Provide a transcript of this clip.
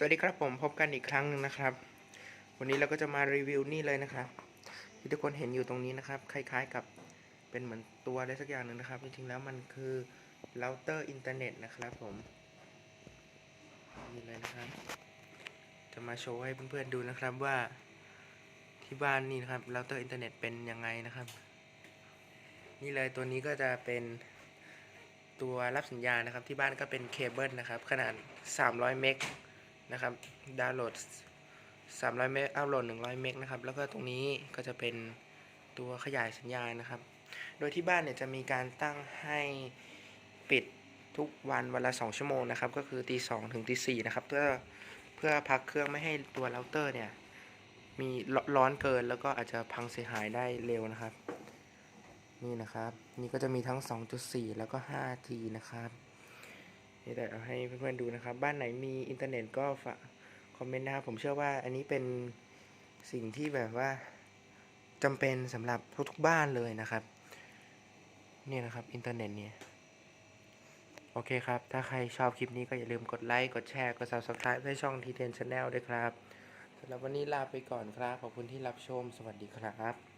สวัสดีครับผมพบกันอีกครั้งหนึ่งนะครับ วันนี้เราก็จะมารีวิวนี่เลยนะครับที่ทุกคนเห็นอยู่ตรงนี้นะครับ คล้ายๆกับเป็นเหมือนตัวอะไรสักอย่างหนึ่งนะครับจริงๆแล้วมันคือเราเตอร์อินเทอร์เน็ตนะครับผมนี่เลยนะครับ จะมาโชว์ให้เพื่อนๆดูนะครับว่าที่บ้านนี่นะครับเราเตอร์อินเทอร์เน็ตเป็นยังไงนะครับ นี่เลยตัวนี้ก็จะเป็นตัวรับสัญญาณนะครับ ที่บ้านก็เป็นเคเบิลนะครับ ขนาด 300 เมก นะครับดาวน์โหลด 300 เมกอัพโหลด 100 เมกนะครับ แล้วก็ตรงนี้ก็จะเป็นตัวขยายสัญญาณนะครับ โดยที่บ้านเนี่ยจะมีการตั้งให้ปิดทุกวันวันละ 2 ชั่วโมงนะครับ ก็คือตีสถึงตีสนะครับ เพื่อเพื่อพักเครื่องไม่ให้ตัวเราเตอร์เนี่ยมีร้อนเกินแล้วก็อาจจะพังเสียหายได้เร็วนะครับ นี่นะครับ นี่ก็จะมีทั้ง 2.4 แล้วก็ 5G นะครับ นี่แต่เอาให้เพื่อนๆดูนะครับ บ้านไหนมีอินเทอร์เน็ตก็ฝากคอมเมนต์นะครับ ผมเชื่อว่าอันนี้เป็นสิ่งที่แบบว่าจำเป็นสำหรับทุกๆบ้านเลยนะครับนี่นะครับอินเทอร์เน็ตเนี่ยโอเคครับ ถ้าใครชอบคลิปนี้ก็อย่าลืมกดไลค์กดแชร์กด Subscribe ให้ช่อง T10 Channel ด้วยครับสำหรับวันนี้ลาไปก่อนครับ ขอบคุณที่รับชมสวัสดีครับ